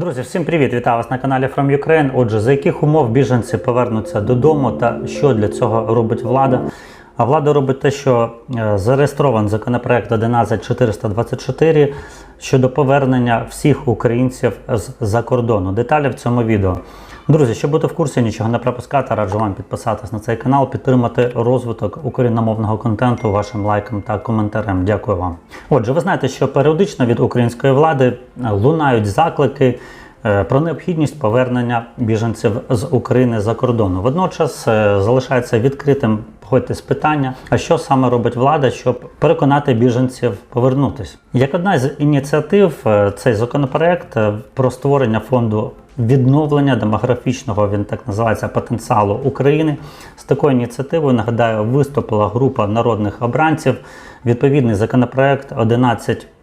Друзі, всім привіт! Вітаю вас на каналі From Ukraine. Отже, за яких умов біженці повернуться додому та що для цього робить влада? А влада робить те, що е, зареєстрований законопроект 11424 щодо повернення всіх українців з-за кордону. Деталі в цьому відео. Друзі, щоб бути в курсі, нічого не пропускати, раджу вам підписатись на цей канал, підтримати розвиток україномовного контенту вашим лайком та коментарем. Дякую вам. Отже, ви знаєте, що періодично від української влади лунають заклики. Е, Про необхідність повернення біженців з України за кордону. Водночас е, залишається відкритим погодьтесь питання, а що саме робить влада, щоб переконати біженців повернутися. Як одна з ініціатив, е, цей законопроект про створення фонду відновлення демографічного, він так називається потенціалу України. З такою ініціативою нагадаю, виступила група народних обранців. Відповідний законопроект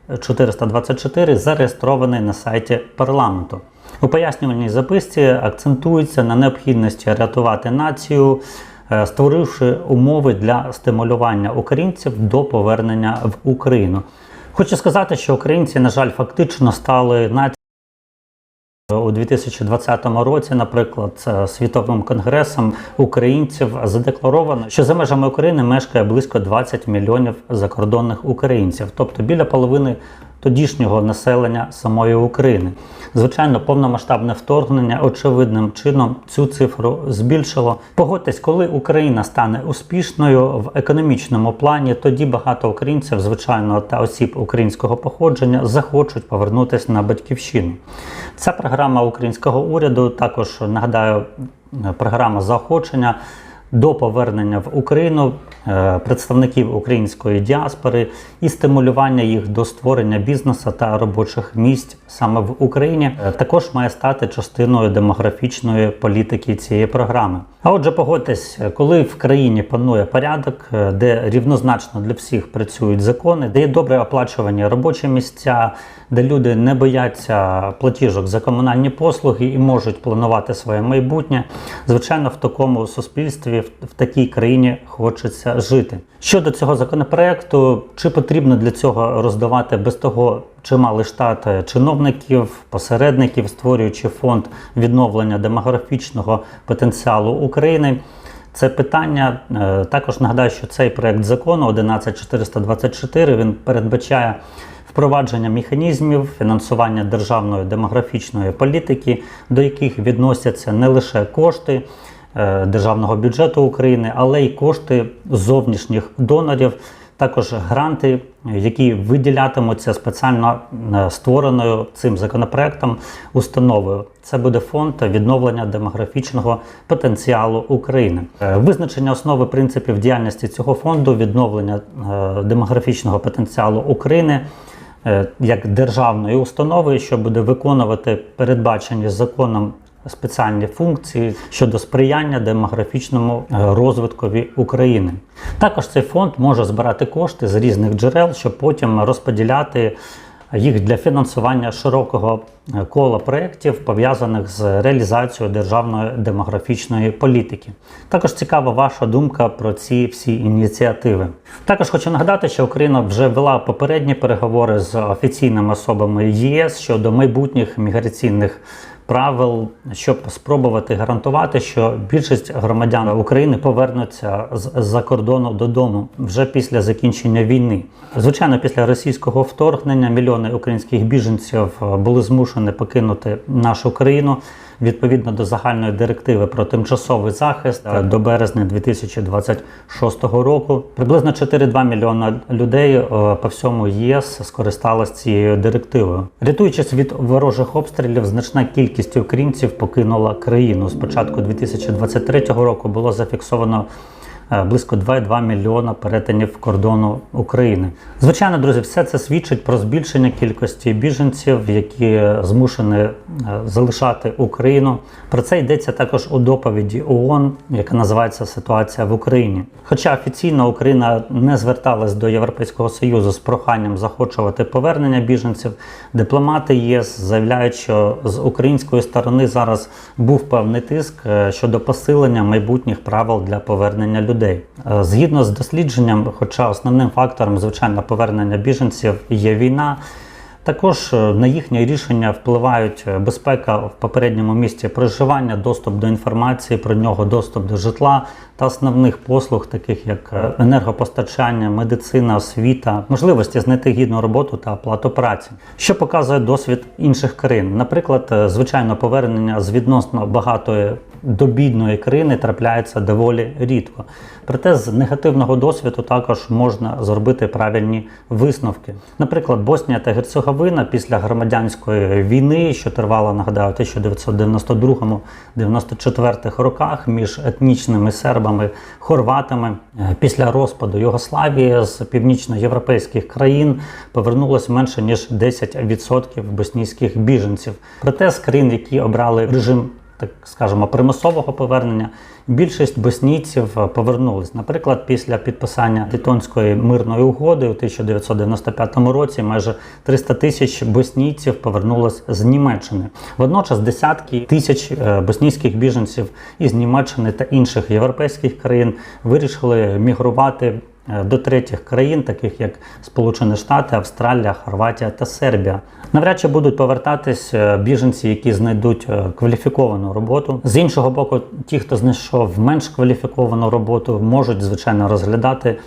11424 зареєстрований на сайті парламенту. У пояснювальній записці акцентується на необхідності рятувати націю, е, створивши умови для стимулювання українців до повернення в Україну. Хочу сказати, що українці, на жаль, фактично стали нацією. У 2020 році, наприклад, е, світовим конгресом українців задекларовано, що за межами України мешкає близько 20 мільйонів закордонних українців, тобто біля половини тодішнього населення самої України. Звичайно, повномасштабне вторгнення очевидним чином цю цифру збільшило. Погодьтесь, коли Україна стане успішною в економічному плані, тоді багато українців, звичайно, та осіб українського походження захочуть повернутися на батьківщину. Ця програма українського уряду також нагадаю, програма заохочення до повернення в Україну е, представників української діаспори і стимулювання їх до створення бізнесу та робочих місць саме в Україні е, також має стати частиною демографічної політики цієї програми. А отже, погодьтесь, коли в країні панує порядок, е, де рівнозначно для всіх працюють закони, де є добре оплачувані робочі місця, де люди не бояться платіжок за комунальні послуги і можуть планувати своє майбутнє. Звичайно, в такому суспільстві, в, такій країні хочеться жити. Щодо цього законопроекту, чи потрібно для цього роздавати без того чималий штат чиновників, посередників, створюючи фонд відновлення демографічного потенціалу України? Це питання. Е, Також нагадаю, що цей проект закону 11424 він передбачає впровадження механізмів фінансування державної демографічної політики, до яких відносяться не лише кошти е, державного бюджету України, але й кошти зовнішніх донорів. Також гранти, які виділятимуться спеціально е, створеною цим законопроектом установою. Це буде фонд відновлення демографічного потенціалу України. Е, Визначення основи принципів діяльності цього фонду відновлення демографічного потенціалу України як державної установи, що буде виконувати передбачені законом спеціальні функції щодо сприяння демографічному е, розвиткові України. Також цей фонд може збирати кошти з різних джерел, щоб потім розподіляти їх для фінансування широкого е, кола проєктів, пов'язаних з реалізацією державної демографічної політики. Також цікава ваша думка про ці всі ініціативи. Також хочу нагадати, що Україна вже вела попередні переговори з офіційними особами ЄС щодо майбутніх міграційних правил, щоб спробувати гарантувати, що більшість громадян України повернуться з-за кордону додому вже після закінчення війни. Звичайно, після російського вторгнення мільйони українських біженців були змушені покинути нашу країну. Відповідно до загальної директиви про тимчасовий захист до березня 2026 року приблизно 4,2 мільйона людей е, по всьому ЄС скористалися цією директивою. Рятуючись від ворожих обстрілів, значна кількість українців покинула країну. З початку 2023 року було зафіксовано близько 2,2 мільйона перетинів кордону України. Звичайно, друзі, все це свідчить про збільшення кількості біженців, які змушені е, залишати Україну. Про це йдеться також у доповіді ООН, яка називається Ситуація в Україні. Хоча офіційно Україна не зверталась до Європейського союзу з проханням захочувати повернення біженців, дипломати ЄС заявляють, що з української сторони зараз був певний тиск е, щодо посилення майбутніх правил для повернення людей. Е, Згідно з дослідженням, хоча основним фактором звичайно повернення біженців є війна. Також е, на їхнє рішення впливають е, безпека в попередньому місці проживання, доступ до інформації про нього, доступ до житла та основних послуг, таких як енергопостачання, медицина, освіта, можливості знайти гідну роботу та оплату праці, що показує досвід інших країн. Наприклад, звичайно, повернення з відносно багатої до бідної країни трапляється доволі рідко. Проте з негативного досвіду також можна зробити правильні висновки. Наприклад, Боснія та Герцеговина після громадянської війни, що тривала, нагадаю, у 1992-94 роках між етнічними сербами, хорватами, е, після розпаду Югославії з північноєвропейських країн повернулось менше ніж 10% боснійських біженців. Проте з країн, які обрали режим так скажемо, примусового повернення, більшість боснійців е, повернулись. Наприклад, після підписання Дитонської мирної угоди у 1995 році майже 300 тисяч боснійців повернулось з Німеччини. Водночас десятки тисяч е, боснійських біженців із Німеччини та інших європейських країн вирішили мігрувати. Е, До третіх країн, таких як Сполучені Штати, Австралія, Хорватія та Сербія, навряд чи будуть повертатись е, біженці, які знайдуть е, кваліфіковану роботу. З іншого боку, ті, хто знайшов менш кваліфіковану роботу, можуть звичайно розглядати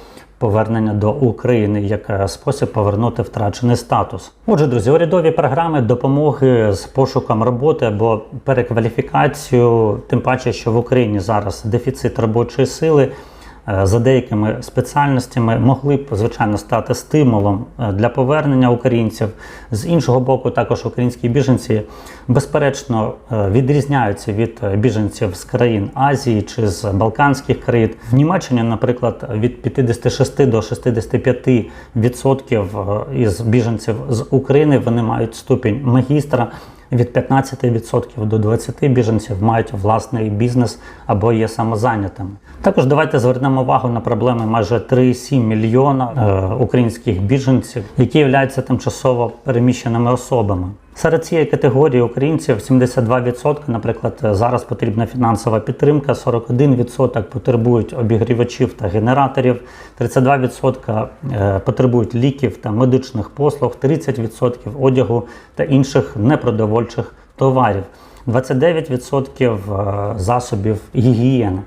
повернення до України як спосіб повернути втрачений статус. Отже, друзі, урядові програми допомоги з пошуком роботи або перекваліфікацію, тим паче, що в Україні зараз дефіцит робочої сили. Е, За деякими спеціальностями могли б звичайно стати стимулом е, для повернення українців. З іншого боку, також українські біженці безперечно е, відрізняються від біженців з країн Азії чи з Балканських країн. В Німеччині, наприклад, від 56 до 65 відсотків е, із біженців з України вони мають ступінь магістра. Від 15% до 20% біженців мають власний бізнес або є самозайнятими. Також давайте звернемо увагу на проблеми майже 3,7 мільйона е, українських біженців, які являються тимчасово переміщеними особами. Серед цієї категорії українців 72%, наприклад, зараз потрібна фінансова підтримка, 41% потребують обігрівачів та генераторів, 32% е, потребують ліків та медичних послуг, 30% одягу та інших непродовольчих товарів, 29% е, засобів гігієни.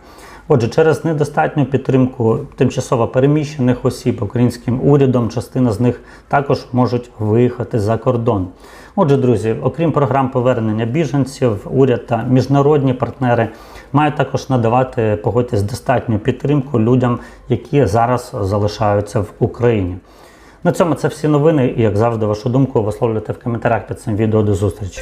Отже, через недостатню підтримку тимчасово переміщених осіб українським урядом частина з них також можуть виїхати за кордон. Отже, друзі, окрім програм повернення біженців, уряд та міжнародні партнери мають також надавати погодьтесь достатню підтримку людям, які зараз залишаються в Україні. На цьому це всі новини. І як завжди, вашу думку висловлюйте в коментарях під цим відео. До зустрічі.